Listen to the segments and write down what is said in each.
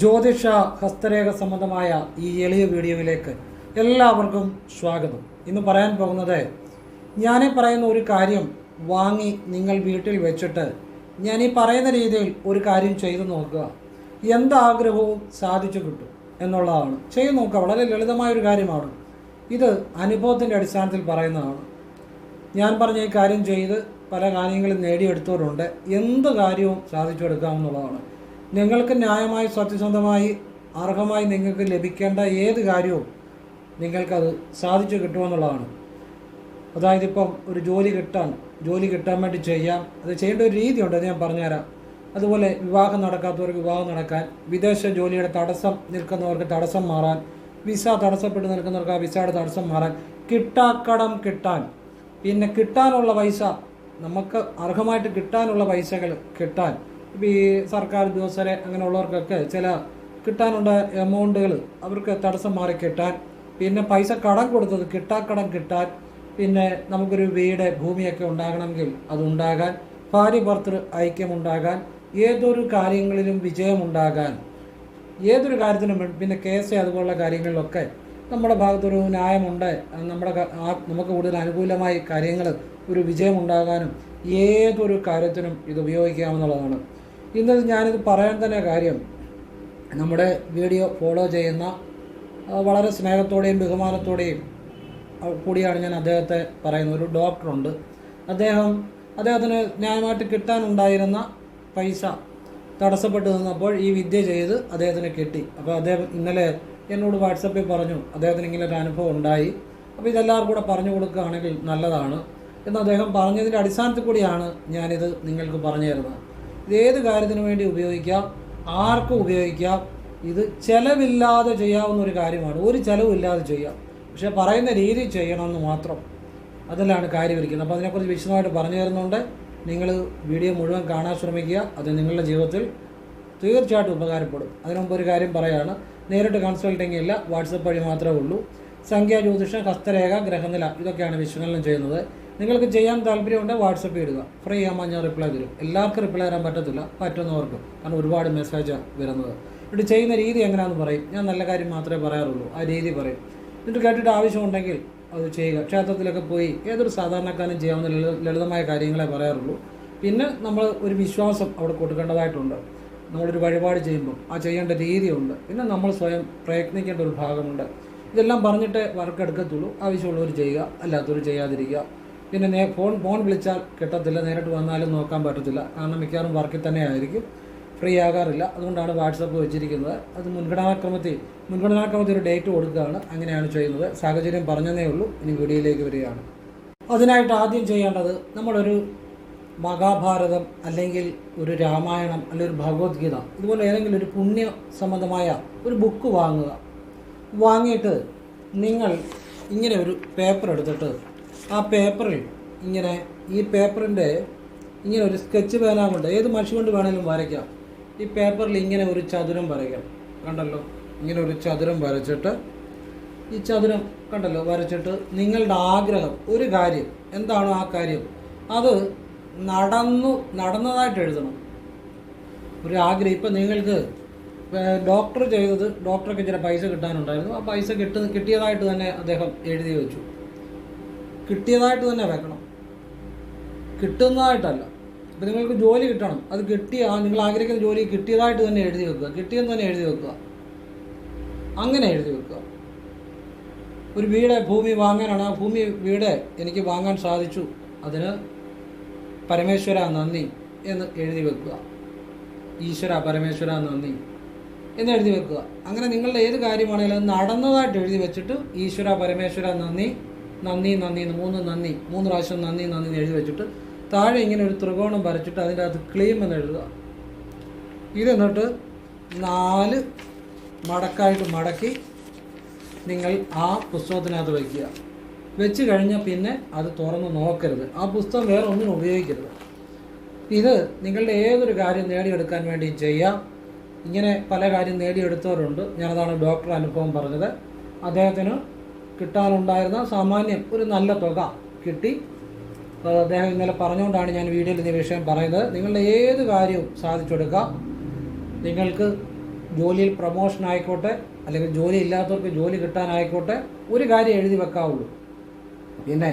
ജ്യോതിഷ ഹസ്തരേഖ സംബന്ധമായ ഈ എളിയ വീഡിയോയിലേക്ക് എല്ലാവർക്കും സ്വാഗതം. ഇന്ന് പറയാൻ പോകുന്നത് ഞാൻ പറയുന്ന ഒരു കാര്യം വാങ്ങി നിങ്ങൾ വീട്ടിൽ വെച്ചിട്ട് ഞാൻ ഈ പറയുന്ന രീതിയിൽ ഒരു കാര്യം ചെയ്തു നോക്കുക. എന്താഗ്രഹവും സാധിച്ചു കിട്ടും എന്നുള്ളതാണ്. ചെയ്തു നോക്കുക. വളരെ ലളിതമായ ഒരു കാര്യമാണ്. ഇത് അനുഭവത്തിന്റെ അടിസ്ഥാനത്തിൽ പറയുന്നതാണ്. ഞാൻ പറഞ്ഞ ഈ കാര്യം ചെയ്ത് പല കാര്യങ്ങളും നേടിയെടുത്തവരുണ്ട്. എന്ത് കാര്യവും സാധിച്ചെടുക്കാമെന്നുള്ളതാണ് നിങ്ങൾക്ക് ന്യായമായി സത്യസന്ധമായി അർഹമായി നിങ്ങൾക്ക് ലഭിക്കേണ്ട ഏത് കാര്യവും നിങ്ങൾക്കത് സാധിച്ചു കിട്ടുമെന്നുള്ളതാണ്. അതായത് ഇപ്പം ഒരു ജോലി കിട്ടാൻ ജോലി കിട്ടാൻ വേണ്ടി ചെയ്യാം അത് ചെയ്യേണ്ട ഒരു രീതിയുണ്ട് അത് ഞാൻ പറഞ്ഞുതരാം. അതുപോലെ വിവാഹം നടക്കാത്തവർക്ക് വിവാഹം നടക്കാൻ വിദേശ ജോലിയുടെ തടസ്സം നിൽക്കുന്നവർക്ക് തടസ്സം മാറാൻ വിസ തടസ്സപ്പെട്ട് നിൽക്കുന്നവർക്ക് ആ വിസയുടെ തടസ്സം മാറാൻ കിട്ടാക്കടം കിട്ടാൻ. പിന്നെ കിട്ടാനുള്ള പൈസ നമുക്ക് അർഹമായിട്ട് കിട്ടാനുള്ള പൈസകൾ കിട്ടാൻ. ഇപ്പോൾ ഈ സർക്കാർ ഉദ്യോഗസ്ഥരെ അങ്ങനെയുള്ളവർക്കൊക്കെ ചില കിട്ടാനുള്ള എമൗണ്ടുകൾ അവർക്ക് തടസ്സം മാറി കിട്ടാൻ പിന്നെ പൈസ കടം കൊടുത്തത് കിട്ടാക്കടം കിട്ടാൻ പിന്നെ നമുക്കൊരു വീട് ഭൂമിയൊക്കെ ഉണ്ടാകണമെങ്കിൽ അതുണ്ടാകാൻ ഭാര്യ ഭർത്തൃ ഐക്യമുണ്ടാകാൻ ഏതൊരു കാര്യങ്ങളിലും വിജയമുണ്ടാകാൻ ഏതൊരു കാര്യത്തിനും പിന്നെ കേസ് അതുപോലുള്ള കാര്യങ്ങളിലൊക്കെ നമ്മുടെ ഭാഗത്തൊരു ന്യായമുണ്ട്. നമ്മുടെ നമുക്ക് കൂടുതൽ അനുകൂലമായി കാര്യങ്ങൾ ഒരു വിജയമുണ്ടാകാനും ഏതൊരു കാര്യത്തിനും ഇത് ഉപയോഗിക്കാമെന്നുള്ളതാണ് ഇന്ന് ഞാനിത് പറയാൻ തന്നെ കാര്യം. നമ്മുടെ വീഡിയോ ഫോളോ ചെയ്യുന്ന വളരെ സ്നേഹത്തോടെയും ബഹുമാനത്തോടെയും കൂടിയാണ് ഞാൻ അദ്ദേഹത്തെ പറയുന്നത്. ഒരു ഡോക്ടറുണ്ട് അദ്ദേഹം അദ്ദേഹത്തിന് ന്യായമായിട്ട് കിട്ടാനുണ്ടായിരുന്ന പൈസ തടസ്സപ്പെട്ട് നിന്നപ്പോൾ ഈ വിദ്യ ചെയ്ത് അദ്ദേഹത്തിന് കിട്ടി. അപ്പോൾ അദ്ദേഹം ഇന്നലെ എന്നോട് വാട്സപ്പിൽ പറഞ്ഞു അദ്ദേഹത്തിന് ഇങ്ങനെ ഒരു അനുഭവം ഉണ്ടായി. അപ്പോൾ ഇതെല്ലാവർക്കും കൂടെ പറഞ്ഞു കൊടുക്കുകയാണെങ്കിൽ നല്ലതാണ്. എന്ന് അദ്ദേഹം പറഞ്ഞതിന്റെ അടിസ്ഥാനത്തിൽ കൂടിയാണ് ഞാനിത് നിങ്ങൾക്ക് പറഞ്ഞു തരുന്നത്. ഇത് ഏത് കാര്യത്തിന് വേണ്ടി ഉപയോഗിക്കാം? ആർക്കും ഉപയോഗിക്കാം? ഇത് ചിലവില്ലാതെ ചെയ്യാവുന്ന ഒരു കാര്യമാണ്. ഒരു ചിലവില്ലാതെ ചെയ്യാം. പക്ഷേ പറയുന്ന രീതി ചെയ്യണമെന്ന് മാത്രം അതിലാണ് കാര്യം ഇരിക്കുന്നത്. അപ്പോൾ അതിനെക്കുറിച്ച് വിശദമായിട്ട് പറഞ്ഞു തരുന്നുണ്ട്. നിങ്ങൾ വീഡിയോ മുഴുവൻ കാണാൻ ശ്രമിക്കുക. അത് നിങ്ങളുടെ ജീവിതത്തിൽ തീർച്ചയായിട്ടും ഉപകാരപ്പെടും. അതിനു മുമ്പ് ഒരു കാര്യം പറയാണ്. നേരിട്ട് കൺസൾട്ടിങ് ഇല്ല. വാട്സപ്പ് വഴി മാത്രമേ ഉള്ളൂ. സംഖ്യാ ജ്യോതിഷം ഹസ്തരേഖ ഗ്രഹനില ഇതൊക്കെയാണ് വിശകലനം ചെയ്യുന്നത്. നിങ്ങൾക്ക് ചെയ്യാൻ താല്പര്യമുണ്ടെങ്കിൽ വാട്സപ്പ് ചെയ്യുക ഫ്രീ ആകുമ്പോൾ ഞാൻ റിപ്ലൈ തരും. എല്ലാവർക്കും റിപ്ലൈ തരാൻ പറ്റത്തില്ല. പറ്റുന്നവർക്കും. കാരണം ഒരുപാട് മെസ്സേജ് വരുന്നത്. എന്നിട്ട് ചെയ്യുന്ന രീതി എങ്ങനെയാണെന്ന് പറയും. ഞാൻ നല്ല കാര്യം മാത്രമേ പറയാറുള്ളൂ. ആ രീതി പറയും. എന്നിട്ട് കേട്ടിട്ട് ആവശ്യമുണ്ടെങ്കിൽ അത് ചെയ്യുക. ക്ഷേത്രത്തിലൊക്കെ പോയി ഏതൊരു സാധാരണക്കാരനും ചെയ്യാവുന്ന ലളിത ലളിതമായ കാര്യങ്ങളെ പറയാറുള്ളൂ. പിന്നെ നമ്മൾ ഒരു വിശ്വാസം അവിടെ കൊടുക്കേണ്ടതായിട്ടുണ്ട്. നമ്മളൊരു വഴിപാട് ചെയ്യുമ്പോൾ ആ ചെയ്യേണ്ട രീതിയുണ്ട്. പിന്നെ നമ്മൾ സ്വയം പ്രയത്നിക്കേണ്ട ഒരു ഭാഗമുണ്ട്. ഇതെല്ലാം പറഞ്ഞിട്ട് വർക്ക് എടുക്കത്തുള്ളൂ. ആവശ്യമുള്ളവർ ചെയ്യുക. അല്ലാത്തവർ ചെയ്യാതിരിക്കുക. പിന്നെ ഫോൺ ഫോൺ വിളിച്ചാൽ കിട്ടത്തില്ല. നേരിട്ട് വന്നാലും നോക്കാൻ പറ്റത്തില്ല. കാരണം മിക്കവാറും വർക്കിൽ തന്നെ ആയിരിക്കും. ഫ്രീ ആകാറില്ല. അതുകൊണ്ടാണ് വാട്സപ്പ് വെച്ചിരിക്കുന്നത്. അത് മുൻഗണനാക്രമത്തിൽ മുൻഗണനാക്രമത്തിൽ ഒരു ഡേറ്റ് കൊടുക്കുകയാണ്. അങ്ങനെയാണ് ചെയ്യുന്നത്. സാഹചര്യം പറഞ്ഞതേ ഉള്ളൂ. ഇനി വീഡിയോയിലേക്ക് വരികയാണ്. അതിനായിട്ട് ആദ്യം ചെയ്യേണ്ടത് നമ്മളൊരു മഹാഭാരതം അല്ലെങ്കിൽ ഒരു രാമായണം അല്ലെങ്കിൽ ഒരു ഭഗവത്ഗീത ഇതുപോലെ ഏതെങ്കിലും ഒരു പുണ്യ സംബന്ധമായ ഒരു ബുക്ക് വാങ്ങുക. വാങ്ങിയിട്ട് നിങ്ങൾ ഇങ്ങനെ ഒരു പേപ്പർ എടുത്തിട്ട് ആ പേപ്പറിൽ ഇങ്ങനെ ഈ പേപ്പറിന്റെ ഇങ്ങനെ ഒരു സ്കെച്ച് പേന കൊണ്ട് ഏത് മഷി കൊണ്ട് വേണമെങ്കിലും വരയ്ക്കാം. ഈ പേപ്പറിൽ ഇങ്ങനെ ഒരു ചതുരം വരയ്ക്കണം കണ്ടല്ലോ? ഇങ്ങനെ ഒരു ചതുരം വരച്ചിട്ട് ഈ ചതുരം കണ്ടല്ലോ? വരച്ചിട്ട് നിങ്ങളുടെ ആഗ്രഹം ഒരു കാര്യം. എന്താണോ ആ കാര്യം? അത് നടന്നു നടന്നതായിട്ട് എഴുതണം. ഒരു ആഗ്രഹം. ഇപ്പം നിങ്ങൾക്ക് ഡോക്ടർ ചെയ്തത് ഡോക്ടർക്ക് ചില പൈസ കിട്ടാനുണ്ടായിരുന്നു. ആ പൈസ കിട്ടുന്ന കിട്ടിയതായിട്ട് തന്നെ അദ്ദേഹം എഴുതി വെച്ചു. കിട്ടിയതായിട്ട് തന്നെ വെക്കണം. കിട്ടുന്നതായിട്ടല്ല. അപ്പം നിങ്ങൾക്ക് ജോലി കിട്ടണം. അത് കിട്ടിയ നിങ്ങൾ ആഗ്രഹിക്കുന്ന ജോലി കിട്ടിയതായിട്ട് തന്നെ എഴുതി വെക്കുക. കിട്ടിയെന്ന് തന്നെ എഴുതി വെക്കുക. അങ്ങനെ എഴുതി വെക്കുക. ഒരു വീട് ഭൂമി വാങ്ങാനാണ്. ആ ഭൂമി വീട് എനിക്ക് വാങ്ങാൻ സാധിച്ചു. അതിന് പരമേശ്വര നന്ദി എന്ന് എഴുതി വെക്കുക. ഈശ്വര പരമേശ്വര നന്ദി എന്ന് എഴുതി വെക്കുക. അങ്ങനെ നിങ്ങളുടെ ഏത് കാര്യമാണെങ്കിലും നടന്നതായിട്ട് എഴുതി വെച്ചിട്ട് ഈശ്വര പരമേശ്വര നന്ദി നന്ദി നന്ദി എന്ന് മൂന്ന് നന്ദി മൂന്ന് പ്രാവശ്യം നന്ദി നന്ദി എന്ന് എഴുതി വെച്ചിട്ട് താഴെ ഇങ്ങനെ ഒരു ത്രികോണം വരച്ചിട്ട് അതിന്റെ അകത്ത് ക്ലീം എന്ന് എഴുതുക. ഇത് എന്നിട്ട് നാല് മടക്കായിട്ട് മടക്കി നിങ്ങൾ ആ പുസ്തകത്തിനകത്ത് വയ്ക്കുക. വെച്ച് കഴിഞ്ഞാൽ പിന്നെ അത് തുറന്ന് നോക്കരുത്. ആ പുസ്തകം വേറെ ഒന്നിനും ഉപയോഗിക്കരുത്. ഇത് നിങ്ങളുടെ ഏതൊരു കാര്യം നേടിയെടുക്കാൻ വേണ്ടി ചെയ്യാം. ഇങ്ങനെ പല കാര്യം നേടിയെടുത്തവരുണ്ട്. ഞാനതാണ് ഡോക്ടർ അനുഭവം പറഞ്ഞത്. അദ്ദേഹത്തിന് കിട്ടാനുണ്ടായിരുന്ന സാമാന്യം ഒരു നല്ല തുക കിട്ടി. അദ്ദേഹം ഇന്നലെ പറഞ്ഞുകൊണ്ടാണ് ഞാൻ വീഡിയോയിൽ ഈ വിഷയം പറയുന്നത്. നിങ്ങളുടെ ഏത് കാര്യവും സാധിച്ചെടുക്കാം നിങ്ങൾക്ക് ജോലിയിൽ പ്രൊമോഷൻ ആയിക്കോട്ടെ അല്ലെങ്കിൽ ജോലി ഇല്ലാത്തവർക്ക് ജോലി കിട്ടാനായിക്കോട്ടെ ഒരു കാര്യം എഴുതി വെക്കാവുള്ളൂ. പിന്നെ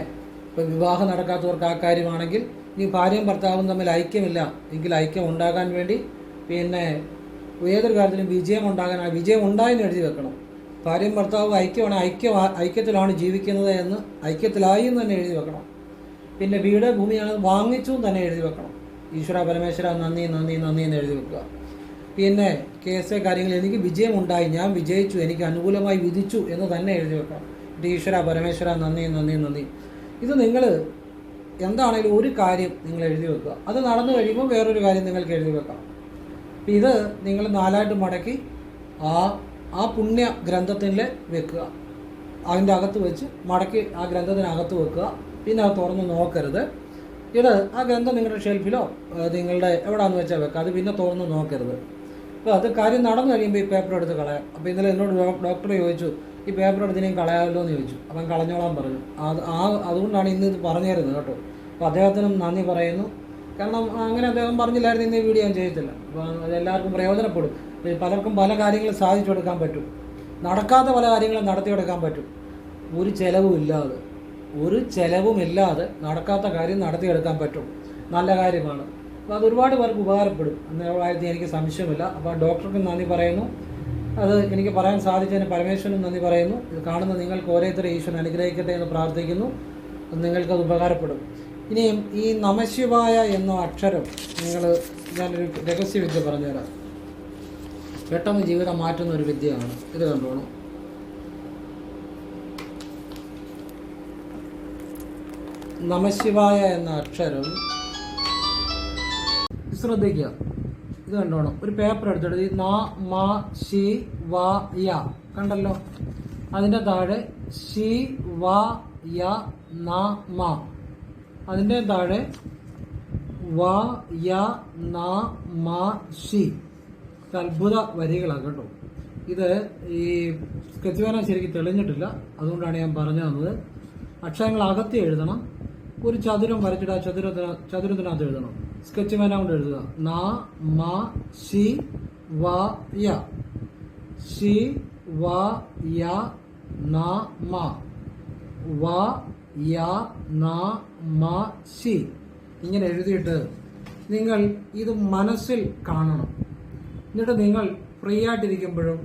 ഇപ്പം വിവാഹം നടക്കാത്തവർക്ക് ആ കാര്യമാണെങ്കിൽ ഇനി ഭാര്യയും ഭർത്താവും തമ്മിൽ ഐക്യമില്ല. എങ്കിൽ ഐക്യം ഉണ്ടാകാൻ വേണ്ടി പിന്നെ ഏതൊരു കാര്യത്തിലും വിജയം ഉണ്ടാകാൻ ആ വിജയം ഉണ്ടായെന്ന് എഴുതി വെക്കണം. ഭാര്യയും ഭർത്താവും ഐക്യമാണ് ഐക്യ ഐക്യത്തിലാണ് ജീവിക്കുന്നത് എന്ന് ഐക്യത്തിലായി എന്ന് തന്നെ എഴുതി വെക്കണം. പിന്നെ വീട് ഭൂമിയാണ് വാങ്ങിച്ചു തന്നെ എഴുതി വെക്കണം. ഈശ്വര പരമേശ്വര നന്ദി നന്ദി നന്ദി എന്ന് എഴുതി വെക്കുക. പിന്നെ കേസ് കാര്യങ്ങളിൽ എനിക്ക് വിജയമുണ്ടായി ഞാൻ വിജയിച്ചു എനിക്ക് അനുകൂലമായി വിധിച്ചു എന്ന് തന്നെ എഴുതി വെക്കണം. ഈശ്വര പരമേശ്വര നന്ദി നന്ദി നന്ദി. ഇത് നിങ്ങൾ എന്താണെങ്കിലും ഒരു കാര്യം നിങ്ങൾ എഴുതി വെക്കുക. അത് നടന്നു കഴിയുമ്പോൾ വേറൊരു കാര്യം നിങ്ങൾക്ക് എഴുതി വെക്കാം ഇത് നിങ്ങൾ നാലായിട്ട് മടക്കി ആ ആ പുണ്യ ഗ്രന്ഥത്തിൽ വെക്കുക. അതിന്റെ അകത്ത് വെച്ച് മടക്കി ആ ഗ്രന്ഥത്തിനകത്ത് വെക്കുക. പിന്നെ അത് തുറന്ന് നോക്കരുത്. ഇത് ആ ഗ്രന്ഥം നിങ്ങളുടെ ഷെൽഫിലോ നിങ്ങളുടെ എവിടെയാണെന്ന് വെച്ചാൽ വെക്കുക അത് പിന്നെ തുറന്ന് നോക്കരുത്. അപ്പോൾ അത് കാര്യം നടന്നു കഴിയുമ്പോൾ ഈ പേപ്പർ എടുത്ത് കളയാം. അപ്പോൾ ഇന്നലെ എന്നോട് ഡോക്ടറെ ചോദിച്ചു ഈ പേപ്പർ എടുത്തിനെയും കളയാമല്ലോ എന്ന് ചോദിച്ചു. അപ്പം കളഞ്ഞോളാൻ പറഞ്ഞു. അത് ആ അതുകൊണ്ടാണ് ഇന്ന് ഇത് പറഞ്ഞിരുന്നത് കേട്ടോ. അപ്പോൾ അദ്ദേഹത്തിനും നന്ദി പറയുന്നു. കാരണം അങ്ങനെ അദ്ദേഹം പറഞ്ഞില്ലായിരുന്നു ഇന്ന് ഈ വീഡിയോ ഞാൻ ചെയ്യത്തില്ല. അപ്പോൾ എല്ലാവർക്കും പ്രയോജനപ്പെടും. പലർക്കും പല കാര്യങ്ങളും സാധിച്ചെടുക്കാൻ പറ്റും. നടക്കാത്ത പല കാര്യങ്ങളും നടത്തിയെടുക്കാൻ പറ്റും. ഒരു ചെലവും ഇല്ലാതെ ഒരു ചിലവുമില്ലാതെ നടക്കാത്ത കാര്യം നടത്തിയെടുക്കാൻ പറ്റും. നല്ല കാര്യമാണ്. അപ്പോൾ അത് ഒരുപാട് പേർക്ക് ഉപകാരപ്പെടും. എന്ന കാര്യത്തിൽ എനിക്ക് സംശയമില്ല. അപ്പോൾ ഡോക്ടർക്ക് നന്ദി പറയുന്നു. അത് എനിക്ക് പറയാൻ സാധിച്ചതിന് പരമേശ്വരനും നന്ദി പറയുന്നു. ഇത് കാണുന്ന നിങ്ങൾക്ക് ഓരോരുത്തരും ഈശ്വരൻ അനുഗ്രഹിക്കട്ടെ എന്ന് പ്രാർത്ഥിക്കുന്നു. അത് നിങ്ങൾക്കത് ഉപകാരപ്പെടും. ഇനിയും ഈ നമശിവായ എന്ന അക്ഷരം നിങ്ങൾ ഞാനൊരു രഹസ്യവിദ്യ പറഞ്ഞുതരാം. പെട്ടെന്ന് ജീവിതം മാറ്റുന്ന ഒരു വിദ്യയാണ്. ഇത് കണ്ടോളൂ. നമശിവായ എന്ന അക്ഷരം. ശ്രദ്ധിക്കുക. ഇത് കണ്ടോണം. ഒരു പേപ്പർ എടുത്തിട്ട് ഈ നാ മാ ഷി വ യ കണ്ടല്ലോ? അതിന്റെ താഴെ ഷി വ യ ന മ. അതിന്റെ താഴെ വ യ ന മ ഷി അത്ഭുത വരികളാണ് കേട്ടോ. ഇത് ഈ സ്കെച്ച് പേന ശരിക്കും തെളിഞ്ഞിട്ടില്ല. അതുകൊണ്ടാണ് ഞാൻ പറഞ്ഞു തന്നത്. അക്ഷരങ്ങൾ അകത്തി എഴുതണം. ഒരു ചതുരം വരച്ചിട്ട് ആ ചതുരത്തിന് ചതുരത്തിനകത്ത് എഴുതണം. സ്കെച്ച് പേന കൊണ്ട് എഴുതുക. ന മ ഷി വ യ. ഷി വ യ ന മ. വ യ ന മ ഷി ഇങ്ങനെ എഴുതിയിട്ട് നിങ്ങൾ ഇത് മനസ്സിൽ കാണണം. എന്നിട്ട് നിങ്ങൾ ഫ്രീ ആയിട്ടിരിക്കുമ്പോഴും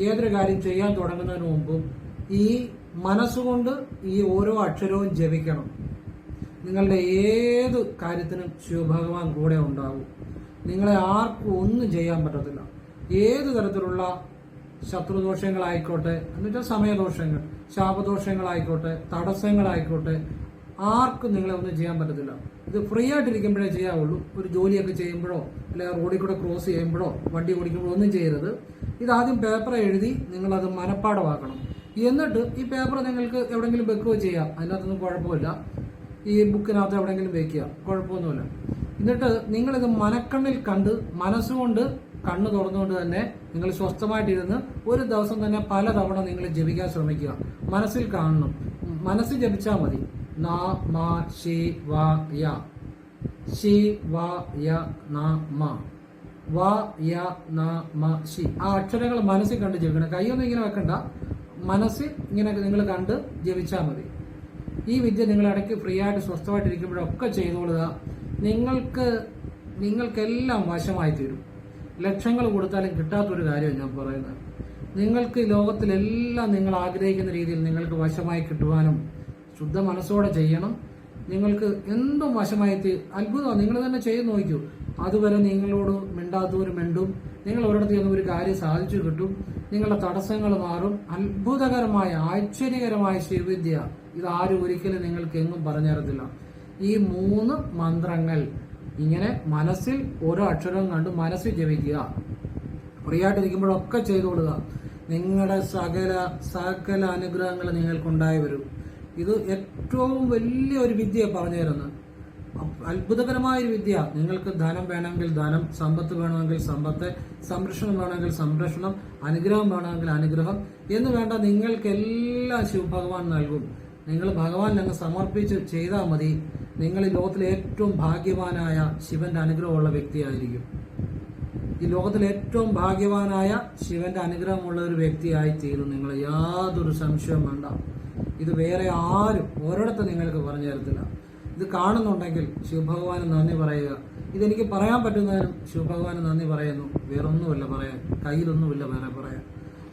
ഏതൊരു കാര്യം ചെയ്യാൻ തുടങ്ങുന്നതിന് മുമ്പും ഈ മനസ്സുകൊണ്ട് ഈ ഓരോ അക്ഷരവും ജപിക്കണം. നിങ്ങളുടെ ഏത് കാര്യത്തിനും ശിവഭഗവാൻ കൂടെ ഉണ്ടാകും നിങ്ങളെ ആർക്കും ഒന്നും ചെയ്യാൻ പറ്റത്തില്ല. ഏത് തരത്തിലുള്ള ശത്രുദോഷങ്ങളായിക്കോട്ടെ എന്നുവെച്ചാൽ സമയദോഷങ്ങൾ ശാപദോഷങ്ങളായിക്കോട്ടെ തടസ്സങ്ങളായിക്കോട്ടെ ആർക്കും നിങ്ങളെ ഒന്നും ചെയ്യാൻ പറ്റത്തില്ല. ഇത് ഫ്രീ ആയിട്ടിരിക്കുമ്പോഴേ ചെയ്യാവുള്ളൂ. ഒരു ജോലിയൊക്കെ ചെയ്യുമ്പോഴോ അല്ലെങ്കിൽ റോഡിൽ കൂടെ ക്രോസ് ചെയ്യുമ്പോഴോ വണ്ടി ഓടിക്കുമ്പോഴോ ഒന്നും ചെയ്യരുത്. ഇതാദ്യം പേപ്പർ എഴുതി നിങ്ങളത് മനഃപ്പാടമാക്കണം എന്നിട്ട് ഈ പേപ്പർ നിങ്ങൾക്ക് എവിടെയെങ്കിലും വെക്കുകയോ ചെയ്യാം. അതിനകത്തൊന്നും കുഴപ്പമില്ല. ഈ ബുക്കിനകത്ത് എവിടെയെങ്കിലും വെക്കുക. കുഴപ്പമൊന്നുമില്ല. എന്നിട്ട് നിങ്ങളിത് മനക്കണ്ണിൽ കണ്ട് മനസ്സുകൊണ്ട് കണ്ണ് തുറന്നുകൊണ്ട് തന്നെ നിങ്ങൾ സ്വസ്ഥമായിട്ടിരുന്ന് ഒരു ദിവസം തന്നെ പലതവണ നിങ്ങൾ ജപിക്കാൻ ശ്രമിക്കുക. മനസ്സിൽ കാണണം. മനസ്സ് ജപിച്ചാൽ മതി. ആ അക്ഷരങ്ങൾ മനസ്സിൽ കണ്ട് ജപിക്കണം കൈയൊന്നും ഇങ്ങനെ വെക്കണ്ട. മനസ്സിൽ ഇങ്ങനെ നിങ്ങൾ കണ്ട് ജപിച്ചാൽ മതി. ഈ വിദ്യ നിങ്ങൾ ഇടയ്ക്ക് ഫ്രീ ആയിട്ട് സ്വസ്ഥമായിട്ടിരിക്കുമ്പോഴൊക്കെ ചെയ്തുകൊള്ളുക നിങ്ങൾക്ക് നിങ്ങൾക്കെല്ലാം വശമായി തീരും ലക്ഷങ്ങൾ കൊടുത്താലും കിട്ടാത്തൊരു കാര്യമാണ് ഞാൻ പറയുന്നത്. നിങ്ങൾക്ക് ലോകത്തിലെല്ലാം നിങ്ങൾ ആഗ്രഹിക്കുന്ന രീതിയിൽ നിങ്ങൾക്ക് വശമായി കിട്ടുവാനും ശുദ്ധ മനസ്സോടെ ചെയ്യണം. നിങ്ങൾക്ക് എന്തും വശമായിട്ട് അത്ഭുതമാണ് നിങ്ങൾ തന്നെ ചെയ്ത് നോക്കൂ. അതുവരെ നിങ്ങളോട് മിണ്ടാത്തവർ മിണ്ടും. നിങ്ങൾ ഒരിടത്ത് ചെന്ന് ഒരു കാര്യം സാധിച്ചു കിട്ടും. നിങ്ങളുടെ തടസ്സങ്ങൾ മാറും. അത്ഭുതകരമായ ആശ്ചര്യകരമായ ശിവവിദ്യ ഇത് ആരും ഒരിക്കലും നിങ്ങൾക്ക് എങ്ങും പറഞ്ഞുതരത്തില്ല ഈ മൂന്ന് മന്ത്രങ്ങൾ ഇങ്ങനെ മനസ്സിൽ ഓരോ അക്ഷരം കണ്ട് മനസ്സിൽ ജപിക്കുക. ഫ്രീ ആയിട്ടിരിക്കുമ്പോഴൊക്കെ ചെയ്തുകൊള്ളുക നിങ്ങളുടെ സകല സകല അനുഗ്രഹങ്ങൾ നിങ്ങൾക്കുണ്ടായി വരും. ഇത് ഏറ്റവും വലിയ ഒരു വിദ്യ പറഞ്ഞു തരുന്നത്. അത്ഭുതകരമായ ഒരു വിദ്യ നിങ്ങൾക്ക് ധനം വേണമെങ്കിൽ ധനം സമ്പത്ത് വേണമെങ്കിൽ സമ്പത്ത് സംരക്ഷണം വേണമെങ്കിൽ സംരക്ഷണം അനുഗ്രഹം വേണമെങ്കിൽ അനുഗ്രഹം. എന്ന് വേണ്ട നിങ്ങൾക്ക് എല്ലാം ശിവഭഗവാൻ നൽകും. നിങ്ങൾ ഭഗവാൻ അങ്ങ് സമർപ്പിച്ച് ചെയ്താൽ മതി. നിങ്ങൾ ഈ ലോകത്തിലെ ഏറ്റവും ഭാഗ്യവാനായ ശിവന്റെ അനുഗ്രഹമുള്ള വ്യക്തിയായിരിക്കും. ഈ ലോകത്തിൽ ഏറ്റവും ഭാഗ്യവാനായ ശിവന്റെ അനുഗ്രഹമുള്ള ഒരു വ്യക്തിയായി തീരും. നിങ്ങൾ യാതൊരു സംശയവും വേണ്ട. ഇത് വേറെ ആരും ഒരിടത്ത് നിങ്ങൾക്ക് പറഞ്ഞു തരത്തില്ല. ഇത് കാണുന്നുണ്ടെങ്കിൽ ശിവഭഗവാന് നന്ദി പറയുക. ഇതെനിക്ക് പറയാൻ പറ്റുന്നതിനും ശിവഭഗവാന് നന്ദി പറയുന്നു. വേറൊന്നുമില്ല പറയാൻ. കയ്യിലൊന്നുമില്ല വേറെ പറയാൻ.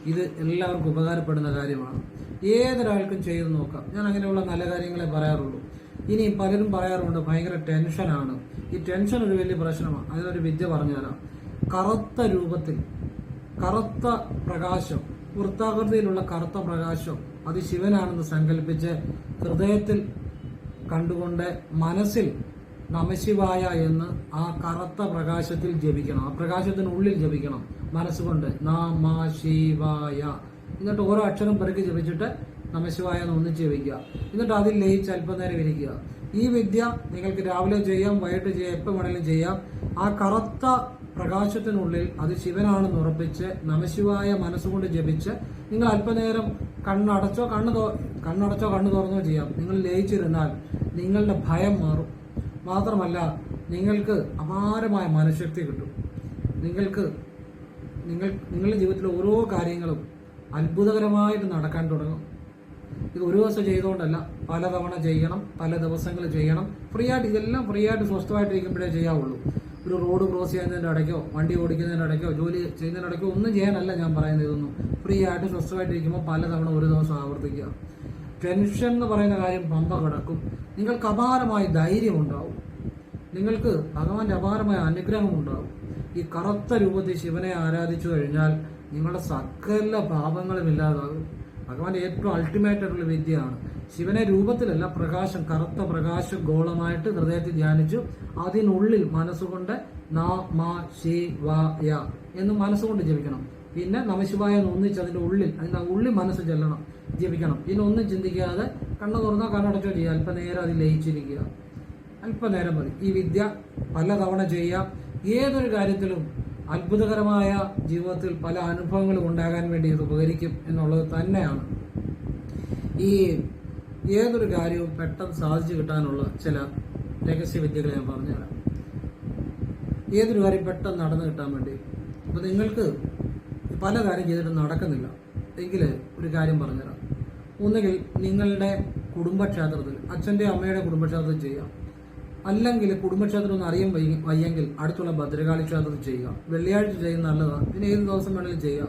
ഇത് എല്ലാവർക്കും ഉപകാരപ്പെടുന്ന കാര്യമാണ്. ഏതൊരാൾക്കും ചെയ്തു നോക്കാം. ഞാൻ അങ്ങനെയുള്ള നല്ല കാര്യങ്ങളെ പറയാറുള്ളൂ. ഇനി പലരും പറയാറുണ്ട് ഭയങ്കര ടെൻഷനാണ് ഈ ടെൻഷൻ ഒരു വലിയ പ്രശ്നമാണ്. അതിനൊരു വിദ്യ പറഞ്ഞുതരാം. കറുത്ത രൂപത്തിൽ കറുത്ത പ്രകാശം വൃത്താകൃതിയിലുള്ള കറുത്ത പ്രകാശം അത് ശിവനാണെന്ന് സങ്കല്പിച്ച് ഹൃദയത്തിൽ കണ്ടുകൊണ്ട് മനസ്സിൽ നമശിവായ എന്ന് ആ കറുത്ത പ്രകാശത്തിൽ ജപിക്കണം. ആ പ്രകാശത്തിനുള്ളിൽ ജപിക്കണം മനസ്സുകൊണ്ട്. നമ ശിവായ എന്നിട്ട് ഓരോ അക്ഷരം പെറുക്കി ജപിച്ചിട്ട് നമശിവായ എന്ന് ഒന്നിച്ച് ജപിക്കുക. എന്നിട്ട് അതിൽ ലയിച്ച് അല്പനേരം ഇരിക്കുക. ഈ വിദ്യ നിങ്ങൾക്ക് രാവിലെ ചെയ്യാം വൈകിട്ട് ചെയ്യാം എപ്പോൾ വേണമെങ്കിലും ചെയ്യാം. ആ കറുത്ത പ്രകാശത്തിനുള്ളിൽ അത് ശിവനാണെന്ന് ഉറപ്പിച്ച് നമശിവായ മനസ്സുകൊണ്ട് ജപിച്ച് നിങ്ങൾ അല്പനേരം കണ്ണടച്ചോ കണ്ണ് തോ കണ്ണടച്ചോ കണ്ണ് തുറന്നോ ചെയ്യാം. നിങ്ങൾ ലയിച്ചിരുന്നാൽ നിങ്ങളുടെ ഭയം മാറും. മാത്രമല്ല നിങ്ങൾക്ക് അപാരമായ മനഃശക്തി കിട്ടും. നിങ്ങൾക്ക് നിങ്ങൾ നിങ്ങളുടെ ജീവിതത്തിലെ ഓരോ കാര്യങ്ങളും അത്ഭുതകരമായിട്ട് നടക്കാൻ തുടങ്ങും. ഇത് ഒരു ദിവസം ചെയ്തുകൊണ്ടല്ല പല തവണ ചെയ്യണം പല ദിവസങ്ങൾ ചെയ്യണം. ഫ്രീ ആയിട്ട് ഇതെല്ലാം ഫ്രീ ആയിട്ട് സ്വസ്ഥമായിട്ടിരിക്കുമ്പോഴേ ചെയ്യാവുള്ളൂ. ഒരു റോഡ് ക്രോസ് ചെയ്യുന്നതിന്റെ ഇടയ്ക്കോ വണ്ടി ഓടിക്കുന്നതിന്റെ ഇടയ്ക്കോ ജോലി ചെയ്യുന്നതിന്റെ ഇടയ്ക്കോ ഒന്നും ചെയ്യാനല്ല ഞാൻ പറയുന്നത് ഇതൊന്നും. ഫ്രീ ആയിട്ട് സ്വസ്ഥമായിട്ടിരിക്കുമ്പോൾ പലതവണ ഒരു ദിവസം ആവർത്തിക്കുക. ടെൻഷൻ എന്ന് പറയുന്ന കാര്യം പമ്പ കിടക്കും. നിങ്ങൾക്ക് അപാരമായ ധൈര്യം ഉണ്ടാവും. നിങ്ങൾക്ക് ഭഗവാന്റെ അപാരമായ അനുഗ്രഹം ഉണ്ടാവും. ഈ കറുത്ത രൂപത്തിൽ ശിവനെ ആരാധിച്ചു കഴിഞ്ഞാൽ നിങ്ങളുടെ സകല പാപങ്ങളും ഇല്ലാതാകും. ഭഗവാന്റെ ഏറ്റവും അൾട്ടിമേറ്റ് ആയിട്ടുള്ള വിദ്യയാണ്. ശിവനെ രൂപത്തിലല്ല പ്രകാശം കറുത്ത പ്രകാശ ഗോളമായിട്ട് ഹൃദയത്തിൽ ധ്യാനിച്ചു. അതിനുള്ളിൽ മനസ്സുകൊണ്ട് വ ശിവായ എന്ന് മനസ്സുകൊണ്ട് ജപിക്കണം. പിന്നെ നമശിവായ എന്ന് ഒന്നിച്ച് അതിന്റെ ഉള്ളിൽ അതിന്റെ ഉള്ളിൽ മനസ്സ് ചെല്ലണം ജപിക്കണം. പിന്നെ ഒന്നും ചിന്തിക്കാതെ കണ്ണു തുറന്നാൽ കണ്ണടച്ചോ ചെയ്യുക അല്പനേരം അതിൽ ലയിച്ചിരിക്കുക. അല്പനേരം മതി. ഈ വിദ്യ പലതവണ ചെയ്യാം. ഏതൊരു കാര്യത്തിലും അത്ഭുതകരമായ ജീവിതത്തിൽ പല അനുഭവങ്ങളും ഉണ്ടാകാൻ വേണ്ടി ഇത് ഉപകരിക്കും എന്നുള്ളത് തന്നെയാണ്. ഈ ഏതൊരു കാര്യവും പെട്ടെന്ന് സാധിച്ചു കിട്ടാനുള്ള ചില രഹസ്യ വിദ്യകൾ ഞാൻ പറഞ്ഞുതരാം. ഏതൊരു കാര്യം പെട്ടെന്ന് നടന്നു കിട്ടാൻ വേണ്ടി. അപ്പോൾ നിങ്ങൾക്ക് പല കാര്യം ചെയ്തിട്ട് നടക്കുന്നില്ല. എങ്കിൽ ഒരു കാര്യം പറഞ്ഞുതരാം. ഒന്നുകിൽ നിങ്ങളുടെ കുടുംബക്ഷേത്രത്തിൽ അച്ഛന്റെ അമ്മയുടെ കുടുംബക്ഷേത്രത്തിൽ ചെയ്യാം. അല്ലെങ്കിൽ കുടുംബക്ഷേത്രം ഒന്ന് അറിയാൻ വയ്യ വയ്യെങ്കിൽ അടുത്തുള്ള ഭദ്രകാളി ക്ഷേത്രത്തിൽ ചെയ്യുക. വെള്ളിയാഴ്ച ചെയ്യുന്ന നല്ലതാണ് പിന്നെ ഏത് ദിവസം വേണമെങ്കിലും ചെയ്യുക.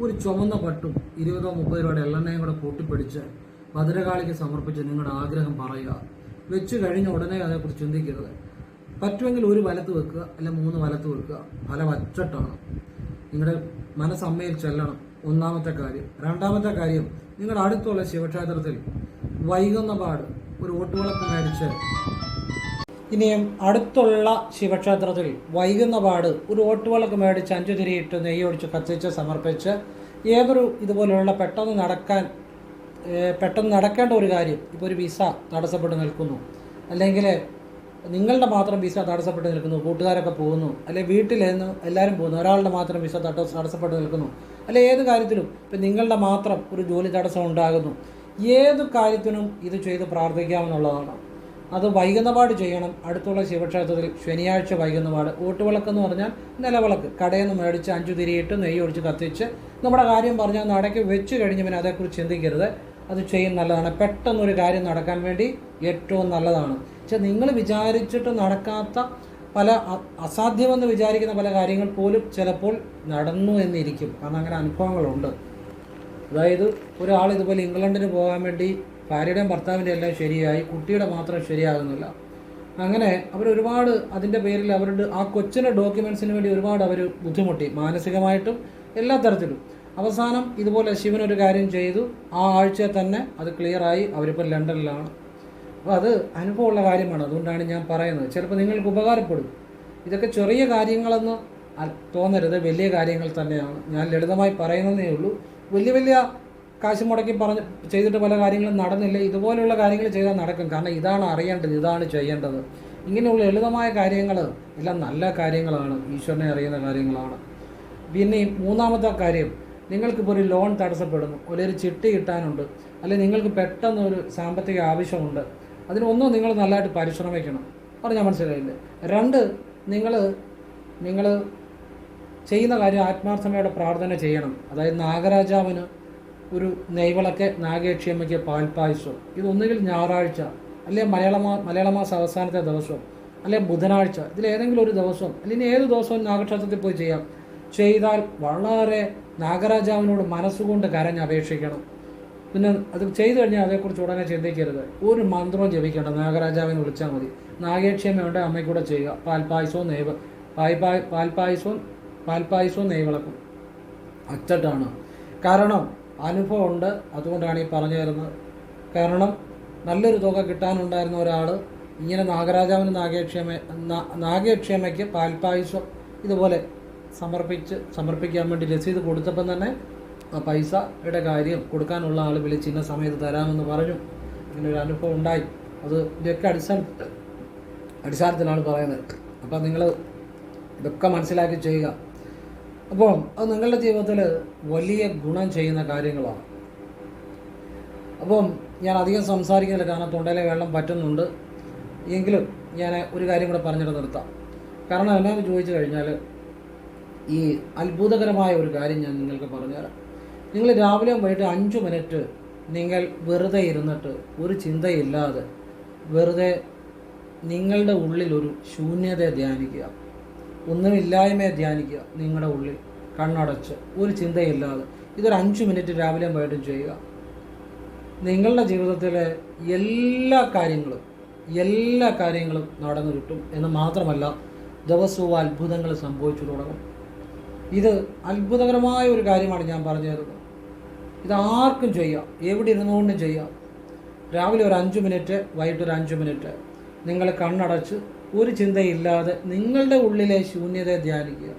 ഒരു ചുമന്ന പട്ടും ഇരുപതോ മുപ്പത് രൂപയുടെ എള്ളെണ്ണയും കൂടെ കൂട്ടിപ്പിടിച്ച് ഭദ്രകാളിക്ക് സമർപ്പിച്ച് നിങ്ങളുടെ ആഗ്രഹം പറയുക. വെച്ച് കഴിഞ്ഞ ഉടനെ അതേക്കുറിച്ച് ചിന്തിക്കരുത്. പറ്റുമെങ്കിൽ ഒരു വലത്ത് വെക്കുക അല്ല മൂന്ന് വലത്ത് വെക്കുക. ഫലം അച്ചട്ടാണ്. നിങ്ങളുടെ മനസ്സമ്മയിൽ ചെല്ലണം. ഒന്നാമത്തെ കാര്യം. രണ്ടാമത്തെ കാര്യം നിങ്ങളുടെ അടുത്തുള്ള ശിവക്ഷേത്രത്തിൽ വൈകുന്ന പാട് ഒരു ഓട്ടുവളക്കം മേടിച്ച് ഇനിയും അടുത്തുള്ള ശിവക്ഷേത്രത്തിൽ വൈകുന്ന പാട് ഒരു ഓട്ടുവിളക്ക് മേടിച്ച് അഞ്ചു തിരിയിട്ട് നെയ്യൊടിച്ച് കത്തിച്ച് സമർപ്പിച്ച് ഏതൊരു ഇതുപോലെയുള്ള പെട്ടെന്ന് നടക്കാൻ പെട്ടെന്ന് നടക്കേണ്ട ഒരു കാര്യം ഇപ്പോൾ ഒരു വിസ തടസ്സപ്പെട്ട് നിൽക്കുന്നു. അല്ലെങ്കിൽ നിങ്ങളുടെ മാത്രം വിസ തടസ്സപ്പെട്ട് നിൽക്കുന്നു കൂട്ടുകാരൊക്കെ പോകുന്നു അല്ലെ വീട്ടിൽ നിന്ന് എല്ലാവരും പോകുന്നു ഒരാളുടെ മാത്രം വിസ തട തടസ്സപ്പെട്ട് നിൽക്കുന്നു അല്ലെ ഏത് കാര്യത്തിലും ഇപ്പം നിങ്ങളുടെ മാത്രം ഒരു ജോലി തടസ്സം ഉണ്ടാകുന്നു. ഏത് കാര്യത്തിനും ഇത് ചെയ്ത് പ്രാർത്ഥിക്കാമെന്നുള്ളതാണ്. അത് വൈകുന്നപാട് ചെയ്യണം. അടുത്തുള്ള ശിവക്ഷേത്രത്തിൽ ശനിയാഴ്ച വൈകുന്നപാട്. ഊട്ടുവിളക്കെന്ന് പറഞ്ഞാൽ നിലവിളക്ക്. കടയിൽ നിന്ന് മേടിച്ച് അഞ്ചു തിരിയിട്ട് നെയ്യ് ഒഴിച്ച് കത്തിച്ച് നമ്മുടെ കാര്യം പറഞ്ഞാൽ നടക്കി വെച്ച് കഴിഞ്ഞ് പിന്നെ അതേക്കുറിച്ച് ചിന്തിക്കരുത്. അത് ചെയ്യും നല്ലതാണ്. പെട്ടെന്നൊരു കാര്യം നടക്കാൻ വേണ്ടി ഏറ്റവും നല്ലതാണ്. പക്ഷെ നിങ്ങൾ വിചാരിച്ചിട്ട് നടക്കാത്ത പല അസാധ്യമെന്ന് വിചാരിക്കുന്ന പല കാര്യങ്ങൾ പോലും ചിലപ്പോൾ നടന്നു എന്നിരിക്കും. കാരണം അങ്ങനെ അനുഭവങ്ങളുണ്ട്. അതായത് ഒരാൾ ഇതുപോലെ ഇംഗ്ലണ്ടിന് പോകാൻ വേണ്ടി ഭാര്യയുടെയും ഭർത്താവിന്റെ എല്ലാം ശരിയായി കുട്ടിയുടെ മാത്രം ശരിയാകുന്നില്ല. അങ്ങനെ അവർ ഒരുപാട് അതിന്റെ പേരിൽ അവരുടെ ആ കൊച്ചിന്റെ ഡോക്യുമെൻസിന് വേണ്ടി ഒരുപാട് അവർ ബുദ്ധിമുട്ടി മാനസികമായിട്ടും എല്ലാ തരത്തിലും. അവസാനം ഇതുപോലെ ശിവൻ ഒരു കാര്യം ചെയ്തു ആ ആഴ്ച തന്നെ അത് ക്ലിയറായി അവരിപ്പോൾ ലണ്ടനിലാണ്. അപ്പോൾ അത് അനുഭവമുള്ള കാര്യമാണ് അതുകൊണ്ടാണ് ഞാൻ പറയുന്നത്. ചിലപ്പോൾ നിങ്ങൾക്ക് ഉപകാരപ്പെടും. ഇതൊക്കെ ചെറിയ കാര്യങ്ങളെന്ന് തോന്നരുത് വലിയ കാര്യങ്ങൾ തന്നെയാണ്. ഞാൻ ലളിതമായി പറയുന്നതേ ഉള്ളൂ. വലിയ വലിയ കാശ് മുടക്കി പറഞ്ഞ് ചെയ്തിട്ട് പല കാര്യങ്ങളും നടന്നില്ല? ഇതുപോലെയുള്ള കാര്യങ്ങൾ ചെയ്താൽ നടക്കും. കാരണം ഇതാണ് അറിയേണ്ടത് ഇതാണ് ചെയ്യേണ്ടത്. ഇങ്ങനെയുള്ള ലളിതമായ കാര്യങ്ങൾ എല്ലാം നല്ല കാര്യങ്ങളാണ്. ഈശ്വരനെ അറിയുന്ന കാര്യങ്ങളാണ്. പിന്നെ മൂന്നാമത്തെ കാര്യം നിങ്ങൾക്കിപ്പോൾ ഒരു ലോൺ തടസ്സപ്പെടുന്നു. ഒരു ചിട്ടി കിട്ടാനുണ്ട്. അല്ലെങ്കിൽ നിങ്ങൾക്ക് പെട്ടെന്ന് ഒരു സാമ്പത്തിക ആവശ്യമുണ്ട്. അതിനൊന്നും നിങ്ങൾ നല്ലതായിട്ട് പരിശ്രമിക്കണം. പറഞ്ഞാൽ മനസ്സിലായില്ല? രണ്ട് നിങ്ങൾ നിങ്ങൾ ചെയ്യുന്ന കാര്യം ആത്മാർത്ഥമയുടെ പ്രാർത്ഥന ചെയ്യണം. അതായത് നാഗരാജാവിന് ഒരു നെയ്വിളക്ക് നാഗേക്ഷിയമ്മയ്ക്ക് പാൽപ്പായസം. ഇതൊന്നുകിൽ ഞായറാഴ്ച അല്ലെ മലയാള മലയാള മാസം അവസാനത്തെ ദിവസം അല്ലെ ബുധനാഴ്ച ഇതിലേതെങ്കിലും ഒരു ദിവസം അല്ലെങ്കിൽ ഏത് ദിവസവും നാഗക്ഷേത്രത്തിൽ പോയി ചെയ്യാം. ചെയ്താൽ വളരെ നാഗരാജാവിനോട് മനസ്സുകൊണ്ട് കരഞ്ഞ് അപേക്ഷിക്കണം. പിന്നെ അത് ചെയ്തു കഴിഞ്ഞാൽ അതേക്കുറിച്ച് ഉടനെ ചിന്തിക്കരുത്. ഒരു മന്ത്രവും ജപിക്കേണ്ട നാഗരാജാവിനെ വിളിച്ചാൽ മതി. നാഗേക്ഷിയമ്മ വേണ്ട അമ്മയ്ക്കൂടെ ചെയ്യുക. പാൽപ്പായസവും നെയ്വ് പാൽപ്പായ പാൽപ്പായസവും പാൽപ്പായസവും നെയ്വിളക്കും. അച്ചട്ടാണ്. കാരണം അനുഭവമുണ്ട്. അതുകൊണ്ടാണ് ഈ പറഞ്ഞു തരുന്നത്. കാരണം നല്ലൊരു തുക കിട്ടാനുണ്ടായിരുന്ന ഒരാൾ ഇങ്ങനെ നാഗരാജാവിന് നാഗേക്ഷമ നാഗേക്ഷമയ്ക്ക് പാൽപ്പായസം ഇതുപോലെ സമർപ്പിച്ച് സമർപ്പിക്കാൻ വേണ്ടി രസീത് കൊടുത്തപ്പം തന്നെ ആ പൈസയുടെ കാര്യം കൊടുക്കാനുള്ള ആൾ വിളിച്ച് ഇന്ന സമയത്ത് തരാമെന്ന് പറഞ്ഞു. ഇങ്ങനെ ഒരു അനുഭവം ഉണ്ടായി. അത് ഇതൊക്കെ അടിസ്ഥാന അടിസ്ഥാനത്തിലാണ് പറയുന്നത്. അപ്പം നിങ്ങൾ ഇതൊക്കെ മനസ്സിലാക്കി ചെയ്യുക. അപ്പോൾ അത് നിങ്ങളുടെ ജീവിതത്തിൽ വലിയ ഗുണം ചെയ്യുന്ന കാര്യങ്ങളാണ്. അപ്പം ഞാൻ അധികം സംസാരിക്കുന്നില്ല കാരണം തൊണ്ടയിലെ വെള്ളം പറ്റുന്നുണ്ട്. എങ്കിലും ഞാൻ ഒരു കാര്യം കൂടെ പറഞ്ഞിട്ട് നിർത്താം. കാരണം എന്നാന്ന് ചോദിച്ചു കഴിഞ്ഞാൽ ഈ അത്ഭുതകരമായ ഒരു കാര്യം ഞാൻ നിങ്ങൾക്ക് പറഞ്ഞുതരാം. നിങ്ങൾ രാവിലെ വൈകിട്ട് അഞ്ച് മിനിറ്റ് നിങ്ങൾ വെറുതെ ഇരുന്നിട്ട് ഒരു ചിന്തയില്ലാതെ വെറുതെ നിങ്ങളുടെ ഉള്ളിൽ ഒരു ശൂന്യതയെ ധ്യാനിക്കുക. ഒന്നുമില്ലായ്മയെ ധ്യാനിക്കുക നിങ്ങളുടെ ഉള്ളിൽ. കണ്ണടച്ച്. ഒരു ചിന്തയില്ലാതെ. ഇതൊരു അഞ്ച് മിനിറ്റ് രാവിലെയും വൈകിട്ടും ചെയ്യുക. നിങ്ങളുടെ ജീവിതത്തിലെ എല്ലാ കാര്യങ്ങളും എല്ലാ കാര്യങ്ങളും നടന്നു കിട്ടും എന്ന് മാത്രമല്ല ദിവസവും അത്ഭുതങ്ങൾ സംഭവിച്ചു തുടങ്ങും. ഇത് അത്ഭുതകരമായ ഒരു കാര്യമാണ് ഞാൻ പറഞ്ഞു തരുന്നത് ഇത് ആർക്കും ചെയ്യാം. എവിടെ ഇരുന്നുകൊണ്ടും ചെയ്യാം. രാവിലെ ഒരു അഞ്ച് മിനിറ്റ് വൈകിട്ട് ഒരു അഞ്ച് മിനിറ്റ്. നിങ്ങൾ കണ്ണടച്ച് ഒരു ചിന്തയില്ലാതെ നിങ്ങളുടെ ഉള്ളിലെ ശൂന്യതയെ ധ്യാനിക്കുക.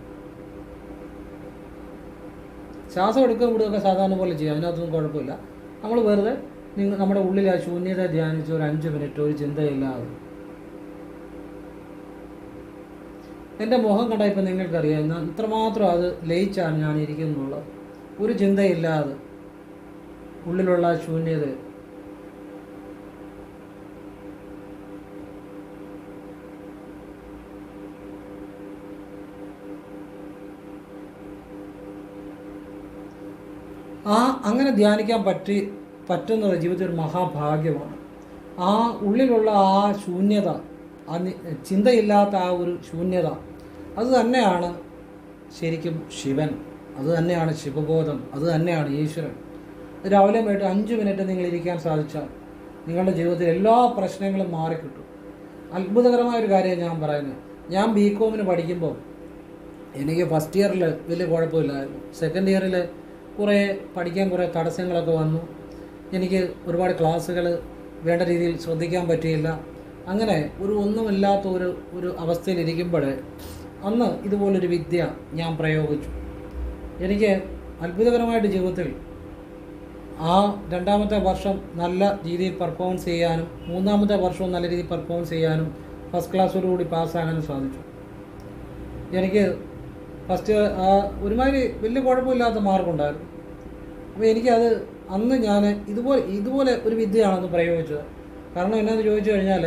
ശ്വാസം എടുക്കുക വിടുകയൊക്കെ സാധാരണ പോലെ ചെയ്യുക. അതിനകത്തൊന്നും കുഴപ്പമില്ല. നമ്മൾ വെറുതെ നിങ്ങൾ നമ്മുടെ ഉള്ളിൽ ആ ശൂന്യത ധ്യാനിച്ച് ഒരു അഞ്ച് മിനിറ്റ് ഒരു ചിന്തയില്ലാതെ. എന്റെ മുഖം കണ്ടാൽ ഇപ്പം നിങ്ങൾക്കറിയാം ഞാൻ ഇത്രമാത്രം അത് ലയിച്ചാണ് ഞാൻ ഇരിക്കുന്നുള്ളത് ഒരു ചിന്തയില്ലാതെ ഉള്ളിലുള്ള ശൂന്യത ആ അങ്ങനെ ധ്യാനിക്കാൻ പറ്റി പറ്റുന്നത് ജീവിതത്തിൽ ഒരു മഹാഭാഗ്യമാണ്. ആ ഉള്ളിലുള്ള ആ ശൂന്യത ആ ചിന്തയില്ലാത്ത ആ ഒരു ശൂന്യത അത് തന്നെയാണ് ശരിക്കും ശിവൻ അത് തന്നെയാണ് ശിവബോധം അത് തന്നെയാണ് ഈശ്വരൻ. രാവിലെ പോയിട്ട് അഞ്ച് മിനിറ്റ് നിങ്ങൾ ഇരിക്കാൻ സാധിച്ചാൽ നിങ്ങളുടെ ജീവിതത്തിൽ എല്ലാ പ്രശ്നങ്ങളും മാറിക്കിട്ടും. അത്ഭുതകരമായ ഒരു കാര്യം ഞാൻ പറയുന്നത് ഞാൻ ബി കോമിന് പഠിക്കുമ്പോൾ എനിക്ക് ഫസ്റ്റ് ഇയറിൽ വലിയ കുഴപ്പമില്ലായിരുന്നു. സെക്കൻഡ് ഇയറിൽ കുറേ പഠിക്കാൻ കുറേ തടസ്സങ്ങളൊക്കെ വന്നു. എനിക്ക് ഒരുപാട് ക്ലാസ്സുകൾ വേണ്ട രീതിയിൽ ശ്രദ്ധിക്കാൻ പറ്റിയില്ല. അങ്ങനെ ഒരു ഒന്നുമില്ലാത്ത ഒരു ഒരു അവസ്ഥയിലിരിക്കുമ്പോൾ അന്ന് ഇതുപോലൊരു വിദ്യ ഞാൻ പ്രയോഗിച്ചു. എനിക്ക് അത്ഭുതകരമായിട്ട് ജീവിതത്തിൽ ആ രണ്ടാമത്തെ വർഷം നല്ല രീതിയിൽ പെർഫോമൻസ് ചെയ്യാനും മൂന്നാമത്തെ വർഷവും നല്ല രീതിയിൽ പെർഫോമൻസ് ചെയ്യാനും ഫസ്റ്റ് ക്ലാസ്സോടുകൂടി പാസ്സാകാനും സാധിച്ചു. എനിക്ക് ഫസ്റ്റ് ഒരുമാതിരി വലിയ കുഴപ്പമില്ലാത്ത മാർക്കുണ്ടായിരുന്നു അപ്പോൾ എനിക്കത് അന്ന് ഞാൻ ഇതുപോലെ ഇതുപോലെ ഒരു വിദ്യയാണെന്ന് പ്രയോഗിച്ചത്. കാരണം എന്നാന്ന് ചോദിച്ചു കഴിഞ്ഞാൽ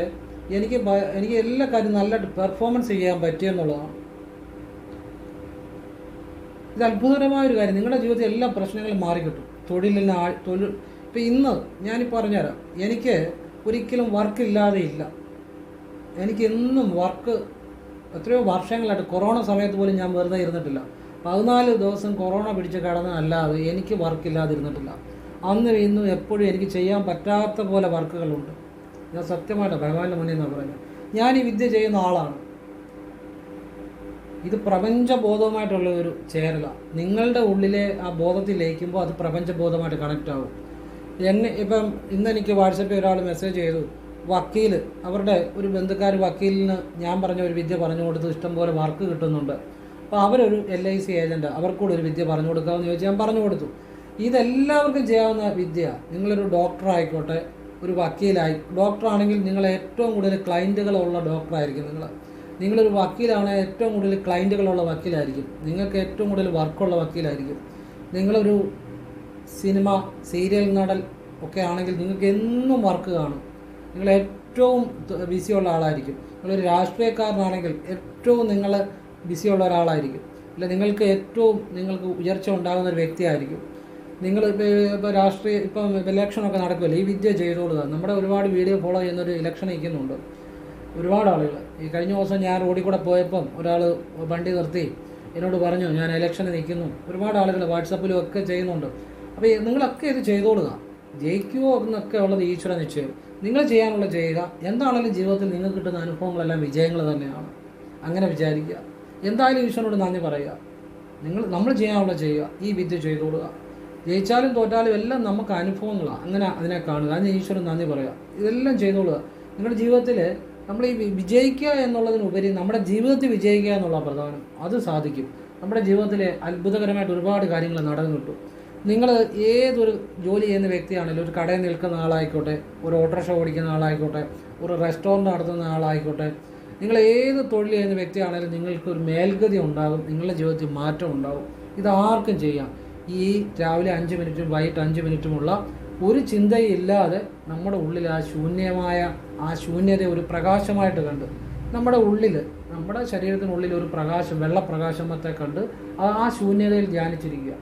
എനിക്ക് എനിക്ക് എല്ലാ കാര്യം നല്ല പെർഫോമൻസ് ചെയ്യാൻ പറ്റിയെന്നുള്ളതാണ്. ഇത് അത്ഭുതകരമായ ഒരു കാര്യം. നിങ്ങളുടെ ജീവിതത്തിൽ എല്ലാ പ്രശ്നങ്ങളും മാറിക്കിട്ടും. തൊഴിലിന് ആ തൊഴിൽ ഇപ്പം ഇന്ന് ഞാനിപ്പോൾ പറഞ്ഞുതരാം. എനിക്ക് ഒരിക്കലും വർക്ക് ഇല്ലാതെ ഇല്ല. എനിക്ക് എന്നും വർക്ക് എത്രയോ വർഷങ്ങളായിട്ട് കൊറോണ സമയത്ത് പോലും ഞാൻ വെറുതെ ഇരുന്നിട്ടില്ല. പതിനാല് ദിവസം കൊറോണ പിടിച്ച് കിടന്നതല്ലാതെ എനിക്ക് വർക്കില്ലാതെ ഇരുന്നിട്ടില്ല അന്നും ഇന്നും എപ്പോഴും എനിക്ക് ചെയ്യാൻ പറ്റാത്ത പോലെ വർക്കുകളുണ്ട്. ഞാൻ സത്യമായിട്ട് ഭഗവാന്റെ മുന്നിൽ നിന്നാണ് പറയുന്നത്. ഞാൻ ഈ വിദ്യ ചെയ്യുന്ന ആളാണ്. ഇത് പ്രപഞ്ചബോധവുമായിട്ടുള്ള ഒരു ചേരല. നിങ്ങളുടെ ഉള്ളിലെ ആ ബോധത്തിൽ ലയിക്കുമ്പോൾ അത് പ്രപഞ്ചബോധമായിട്ട് കണക്റ്റ് ആവും. എന്നെ ഇപ്പം ഇന്ന് എനിക്ക് വാട്സപ്പിൽ ഒരാൾ മെസ്സേജ് ചെയ്തു. വക്കീൽ അവരുടെ ഒരു ബന്ധുക്കാർ വക്കീലിന് ഞാൻ പറഞ്ഞ ഒരു വിദ്യ പറഞ്ഞു കൊടുത്ത് ഇഷ്ടംപോലെ വർക്ക് കിട്ടുന്നുണ്ട്. അപ്പോൾ അവരൊരു എൽ ഐ സി ഏജന്റ് അവർക്കൂടെ ഒരു വിദ്യ പറഞ്ഞു കൊടുക്കാമെന്ന് ചോദിച്ചാൽ ഞാൻ പറഞ്ഞു കൊടുത്തു. ഇതെല്ലാവർക്കും ചെയ്യാവുന്ന വിദ്യ നിങ്ങളൊരു ഡോക്ടർ ആയിക്കോട്ടെ ഒരു വക്കീലായി ഡോക്ടറാണെങ്കിൽ നിങ്ങൾ ഏറ്റവും കൂടുതൽ ക്ലയന്റുകളുള്ള ഡോക്ടറായിരിക്കും നിങ്ങൾ നിങ്ങളൊരു വക്കീലാണ് ഏറ്റവും കൂടുതൽ ക്ലയന്റുകളുള്ള വക്കീലായിരിക്കും. നിങ്ങൾക്ക് ഏറ്റവും കൂടുതൽ വർക്കുള്ള വക്കീലായിരിക്കും. നിങ്ങളൊരു സിനിമ സീരിയൽ നടൽ ഒക്കെ ആണെങ്കിൽ നിങ്ങൾക്ക് എന്നും വർക്ക് കാണും. നിങ്ങൾ ഏറ്റവും ബിസിയുള്ള ആളായിരിക്കും. നിങ്ങളൊരു രാഷ്ട്രീയക്കാരനാണെങ്കിൽ ഏറ്റവും നിങ്ങൾ ബിസിയുള്ള ഒരാളായിരിക്കും. അല്ല നിങ്ങൾക്ക് ഏറ്റവും നിങ്ങൾക്ക് ഉയർച്ച ഉണ്ടാകുന്ന ഒരു വ്യക്തിയായിരിക്കും. നിങ്ങൾ ഇപ്പോൾ രാഷ്ട്രീയ ഇപ്പം ഇലക്ഷനൊക്കെ നടക്കുമല്ലോ ഈ വിദ്യ ചെയ്തോളുക. നമ്മുടെ ഒരുപാട് വീഡിയോ ഫോളോ ചെയ്യുന്നൊരു ഇലക്ഷൻ നിൽക്കുന്നുണ്ട്. ഒരുപാട് ആളുകൾ ഈ കഴിഞ്ഞ ദിവസം ഞാൻ റോഡിൽ കൂടെ പോയപ്പം ഒരാൾ വണ്ടി നിർത്തി. എന്നോട് പറഞ്ഞു ഞാൻ ഇലക്ഷന് നിൽക്കുന്നു. ഒരുപാട് ആളുകൾ വാട്സപ്പിലും ഒക്കെ ചെയ്യുന്നുണ്ട്. അപ്പോൾ നിങ്ങളൊക്കെ ഇത് ചെയ്തോളുക. ജയിക്കുമോ എന്നൊക്കെ ഉള്ളത് ഈശ്വര നിശ്ചയം. നിങ്ങൾ ചെയ്യാനുള്ള ചെയ്യുക എന്താണെങ്കിലും ജീവിതത്തിൽ നിങ്ങൾക്ക് കിട്ടുന്ന അനുഭവങ്ങളെല്ലാം വിജയങ്ങൾ തന്നെയാണ്. അങ്ങനെ വിചാരിക്കുക. എന്തായാലും ഈശ്വരനോട് നന്ദി പറയുക. നിങ്ങൾ നമ്മൾ ചെയ്യാനുള്ള ചെയ്യുക. ഈ വിദ്യ ചെയ്തു കൊടുക്കുക. ജയിച്ചാലും തോറ്റാലും എല്ലാം നമുക്ക് അനുഭവങ്ങളാണ് അങ്ങനെ അതിനെ കാണുക. അതിന് ഈശ്വരൻ നന്ദി പറയുക. ഇതെല്ലാം ചെയ്തോളുക നിങ്ങളുടെ ജീവിതത്തിൽ നമ്മൾ ഈ വിജയിക്കുക എന്നുള്ളതിനുപരി നമ്മുടെ ജീവിതത്തിൽ വിജയിക്കുക എന്നുള്ള പ്രധാനം. അത് സാധിക്കും. നമ്മുടെ ജീവിതത്തിലെ അത്ഭുതകരമായിട്ട് ഒരുപാട് കാര്യങ്ങൾ നടന്നു കിട്ടും നിങ്ങൾ ഏതൊരു ജോലി ചെയ്യുന്ന വ്യക്തിയാണെങ്കിലും ഒരു കടയിൽ നിൽക്കുന്ന ആളായിക്കോട്ടെ ഒരു ഓട്ടോറിക്ഷ ഓടിക്കുന്ന ആളായിക്കോട്ടെ ഒരു റെസ്റ്റോറന്റ് നടത്തുന്ന ആളായിക്കോട്ടെ നിങ്ങൾ ഏത് തൊഴിൽ ചെയ്യുന്ന വ്യക്തിയാണെങ്കിലും നിങ്ങൾക്ക് ഒരു മേൽഗതി ഉണ്ടാകും നിങ്ങളുടെ ജീവിതത്തിൽ മാറ്റം ഉണ്ടാകും. ഇത് ആർക്കും ചെയ്യാം. ഈ രാവിലെ അഞ്ച് മിനിറ്റും വൈകിട്ട് അഞ്ച് മിനിറ്റുമുള്ള ഒരു ചിന്തയില്ലാതെ നമ്മുടെ ഉള്ളിൽ ആ ശൂന്യമായ ആ ശൂന്യത ഒരു പ്രകാശമായിട്ട് കണ്ട് നമ്മുടെ ഉള്ളിൽ നമ്മുടെ ശരീരത്തിനുള്ളിൽ ഒരു പ്രകാശം വെള്ളപ്രകാശമത്തെ കണ്ട് ആ ശൂന്യതയിൽ ധ്യാനിച്ചിരിക്കുക.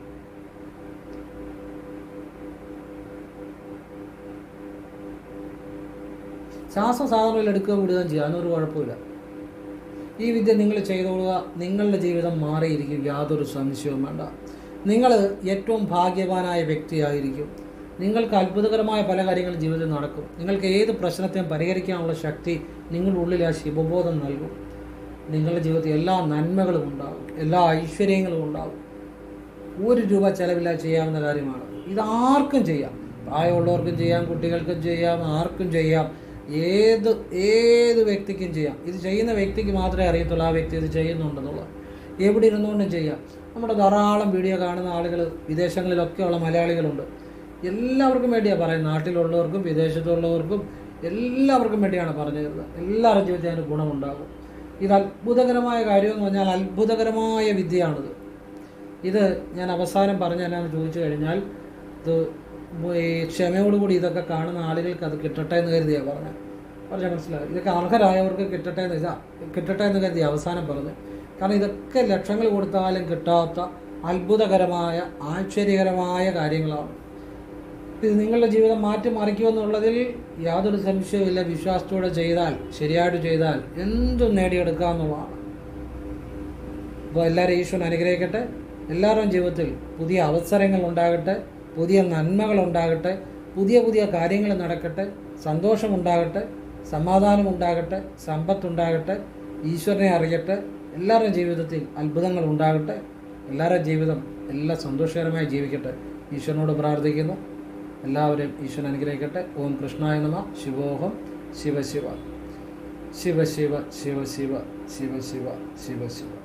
ശ്വാസം സാധാരണയിൽ എടുക്കുക വിടുകയും ചെയ്യുക അതിനൊരു കുഴപ്പമില്ല. ഈ വിദ്യ നിങ്ങൾ ചെയ്തോളുക. നിങ്ങളുടെ ജീവിതം മാറിയിരിക്കും. യാതൊരു സംശയവും വേണ്ട. നിങ്ങൾ ഏറ്റവും ഭാഗ്യവാനായ വ്യക്തിയായിരിക്കും. നിങ്ങൾക്ക് അത്ഭുതകരമായ പല കാര്യങ്ങളും ജീവിതത്തിൽ നടക്കും. നിങ്ങൾക്ക് ഏത് പ്രശ്നത്തെയും പരിഹരിക്കാനുള്ള ശക്തി നിങ്ങളുടെ ഉള്ളിൽ ആ ശിവബോധം നൽകും. നിങ്ങളുടെ ജീവിതത്തിൽ എല്ലാ നന്മകളും ഉണ്ടാകും. എല്ലാ ഐശ്വര്യങ്ങളും ഉണ്ടാകും. ഒരു രൂപ ചെലവില്ലാതെ ചെയ്യാവുന്ന കാര്യമാണ്. ഇത് ആർക്കും ചെയ്യാം. പ്രായമുള്ളവർക്കും ചെയ്യാം. കുട്ടികൾക്കും ചെയ്യാം. ആർക്കും ചെയ്യാം. ഏത് ഏത് വ്യക്തിക്കും ചെയ്യാം. ഇത് ചെയ്യുന്ന വ്യക്തിക്ക് മാത്രമേ അറിയത്തുള്ളൂ ആ വ്യക്തി ഇത് ചെയ്യുന്നുണ്ടെന്നുള്ളത്. എവിടെ ഇരുന്നുകൊണ്ടും ചെയ്യാം. നമ്മുടെ ധാരാളം വീഡിയോ കാണുന്ന ആളുകൾ വിദേശങ്ങളിലൊക്കെയുള്ള മലയാളികളുണ്ട്. എല്ലാവർക്കും വേണ്ടിയാണ് പറയുന്നത്. നാട്ടിലുള്ളവർക്കും വിദേശത്തുള്ളവർക്കും എല്ലാവർക്കും വേണ്ടിയാണ് പറഞ്ഞു തരുന്നത് എല്ലാവരും ജീവിതത്തിൽ അതിന് ഗുണമുണ്ടാകും. ഇത് അത്ഭുതകരമായ കാര്യമെന്ന് പറഞ്ഞാൽ അത്ഭുതകരമായ വിദ്യയാണിത്. ഇത് ഞാൻ അവസാനം പറഞ്ഞ എന്നാന്ന് ചോദിച്ചു കഴിഞ്ഞാൽ ഇത് ക്ഷമയോടുകൂടി ഇതൊക്കെ കാണുന്ന ആളുകൾക്ക് അത് കിട്ടട്ടെ എന്ന് കരുതിയാണ് പറഞ്ഞത്. പറഞ്ഞാൽ മനസ്സിലായി? ഇതൊക്കെ അർഹരായവർക്ക് കിട്ടട്ടെ എന്ന് ഇതാ കിട്ടട്ടെ എന്ന് കരുതി അവസാനം പറഞ്ഞു കാരണം ഇതൊക്കെ ലക്ഷങ്ങൾ കൊടുത്താലും കിട്ടാത്ത അത്ഭുതകരമായ ആശ്ചര്യകരമായ കാര്യങ്ങളാണ്. ഇത് നിങ്ങളുടെ ജീവിതം മാറ്റിമറിക്കുമെന്നുള്ളതിൽ യാതൊരു സംശയവുമില്ല വിശ്വാസത്തോടെ ചെയ്താൽ ശരിയായിട്ട് ചെയ്താൽ എന്തും നേടിയെടുക്കുക എന്നുള്ളതാണ്. അപ്പോൾ എല്ലാവരും ഈശ്വരൻ അനുഗ്രഹിക്കട്ടെ. എല്ലാവരുടെയും ജീവിതത്തിൽ പുതിയ അവസരങ്ങൾ ഉണ്ടാകട്ടെ. പുതിയ നന്മകൾ ഉണ്ടാകട്ടെ പുതിയ പുതിയ കാര്യങ്ങൾ നടക്കട്ടെ സന്തോഷമുണ്ടാകട്ടെ സമാധാനം ഉണ്ടാകട്ടെ സമ്പത്തുണ്ടാകട്ടെ ഈശ്വരനെ അറിയട്ടെ എല്ലാവരുടെ ജീവിതത്തിൽ അത്ഭുതങ്ങൾ ഉണ്ടാകട്ടെ എല്ലാവരുടെ ജീവിതം എല്ലാം സന്തോഷകരമായി ജീവിക്കട്ടെ. ഈശ്വരനോട് പ്രാർത്ഥിക്കുന്നു. എല്ലാവരെയും ഈശ്വരൻ അനുഗ്രഹിക്കട്ടെ. ഓം കൃഷ്ണായ നമ. ശിവോഹം. ശിവശിവ ശിവശിവ ശിവശിവ ശിവശിവ ശിവ.